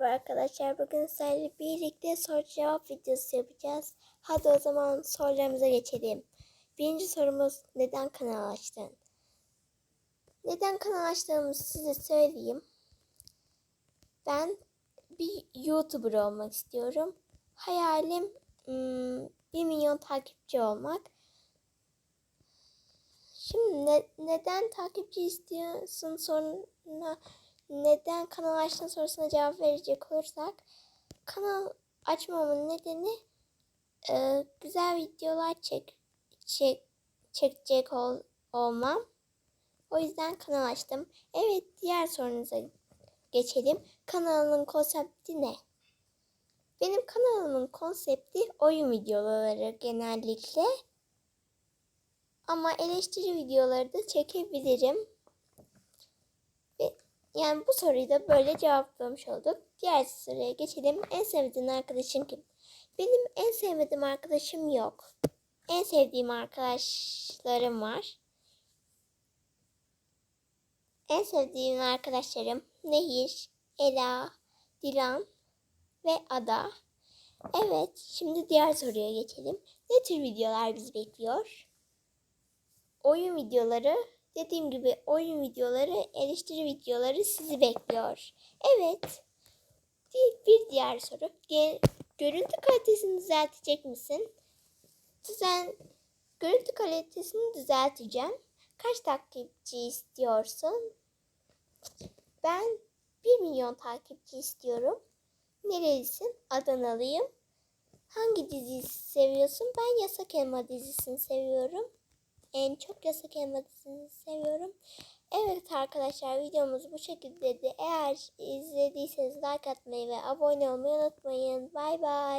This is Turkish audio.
Merhaba arkadaşlar bugün sizlerle birlikte soru cevap videosu yapacağız. Hadi o zaman sorularımıza geçelim. Birinci sorumuz neden kanal açtın? Neden kanal açtığımı size söyleyeyim. Ben bir YouTuber olmak istiyorum. Hayalim hmm, 1 milyon takipçi olmak. Şimdi ne- neden takipçi istiyorsun soruna neden kanal açtın sorusuna cevap verecek olursak kanal açmamın nedeni e, güzel videolar çek, çek çekecek ol, olmam. O yüzden kanal açtım. Evet diğer sorunuza geçelim. Kanalın konsepti ne? Benim kanalımın konsepti oyun videoları genellikle. Ama eleştiri videoları da çekebilirim. Yani bu soruyu da böyle cevaplamış olduk. Diğer soruya geçelim. En sevdiğin arkadaşın kim? Benim en sevmediğim arkadaşım yok. En sevdiğim arkadaşlarım var. En sevdiğim arkadaşlarım Nehir, Ela, Dilan ve Ada. Evet, şimdi diğer soruya geçelim. Ne tür videolar bizi bekliyor? Oyun videoları, dediğim gibi oyun videoları, eleştiri videoları sizi bekliyor. Evet. Bir, diğer soru. Görüntü kalitesini düzeltecek misin? Düzen, görüntü kalitesini düzelteceğim. Kaç takipçi istiyorsun? Ben 1 milyon takipçi istiyorum. Nerelisin? Adanalıyım. Hangi diziyi seviyorsun? Ben Yasak Elma dizisini seviyorum. En çok Yasak Elma dizisini seviyorum. Evet arkadaşlar videomuz bu şekildeydi. Eğer izlediyseniz like atmayı ve abone olmayı unutmayın. Bay bay.